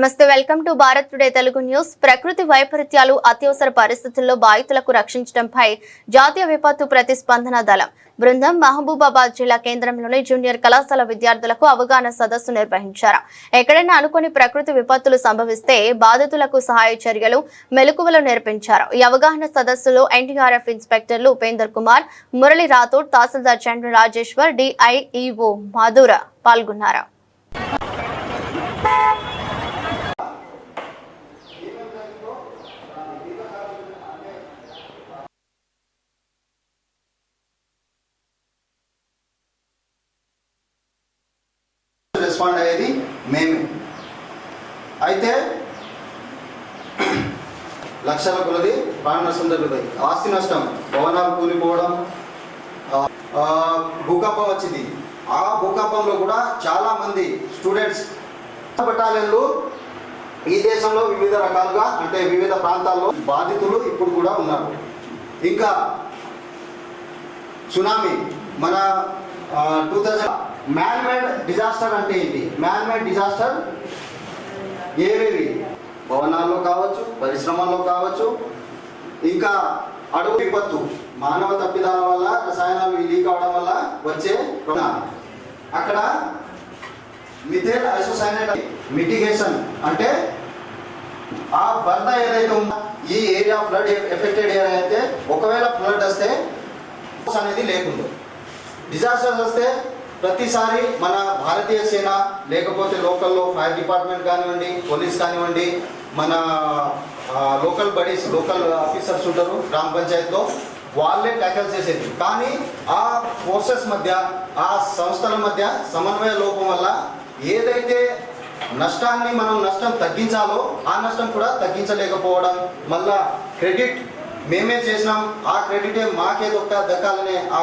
నమస్తే welcome to Bharat today Telugu news. ప్రకృతి వైపరీత్యాలు అత్యవసర పరిస్థితుల్లో బాధితులకు రక్షించడంపై జాతీయ విపత్తు ప్రతిస్పందన దళం. బృందం మహబూబాబాద్ జిల్లా కేంద్రంలోని జూనియర్ కళాశాల విద్యార్థులకు అవగాహన సదస్సు నిర్వహించారు. ఎక్కడైనా అనుకుని ప్రకృతి విపత్తులు సంభవిస్తే బాధితులకు సహాయ చర్యలు మెలకువలు నేర్పించారు. ఈ అవగాహన సదస్సులో ఎన్టీఆర్ఎఫ్ ఇన్స్పెక్టర్లు ఉపేందర్ కుమార్ మురళి రాథోడ్ తహసీల్దార్ చంద్ర రాజేశ్వర్ డిఐఈఓ మధుర పాల్గొన్నారు. రెస్పాండ్ అయ్యేది మేమే. అయితే లక్షల కొలది ప్రాణ నష్టం జరుగుతాయి. ఆస్తి నష్టం భవనాలు కూలిపోవడం భూకంపం వచ్చింది. ఆ భూకంపంలో కూడా చాలా మంది స్టూడెంట్స్ బెటాలియన్లు ఈ దేశంలో వివిధ రకాలుగా అంటే వివిధ ప్రాంతాల్లో బాధితులు ఇప్పుడు కూడా ఉన్నారు. ఇంకా సునామీ మన two thousand man made disaster అంటే ఏంటి? మ్యాన్ మేడ్ డిజాస్టర్ ఏవేవి? భవనాల్లో కావచ్చు పరిశ్రమల్లో కావచ్చు ఇంకా అడవు విపత్తు మానవ తప్పిదాల వల్ల రసాయనాలు లీక్ అవడం వల్ల వచ్చే అక్కడ మిథేల్ ఐసోసైనేట్ మిటిగేషన్ అంటే ఆ వరద ఏదైతే ఉందో ఈ ఏరియా ఫ్లడ్ ఎఫెక్టెడ్ ఏరియా అయితే ఒకవేళ ఫ్లడ్ వస్తే అనేది లేకుండా. డిజాస్టర్స్ వస్తే ప్రతిసారి మన భారతీయ సేన లేకపోతే లోకల్లో ఫైర్ డిపార్ట్మెంట్ కానివ్వండి పోలీస్ కానివ్వండి మన లోకల్ బడీస్ లోకల్ ఆఫీసర్స్ ఉంటారు గ్రామ పంచాయత్లో వాళ్ళే ట్యాకల్ చేసేది. కానీ ఆ ఫోర్సెస్ మధ్య ఆ సంస్థల మధ్య సమన్వయ లోపం వల్ల ఏదైతే నష్టాన్ని మనం నష్టం తగ్గించాలో ఆ నష్టం కూడా తగ్గించలేకపోవడం మళ్ళా క్రెడిట్ మేమే చేసినాం ఆ క్రెడిటే మాకే దొక్క దక్కాలనే ఆ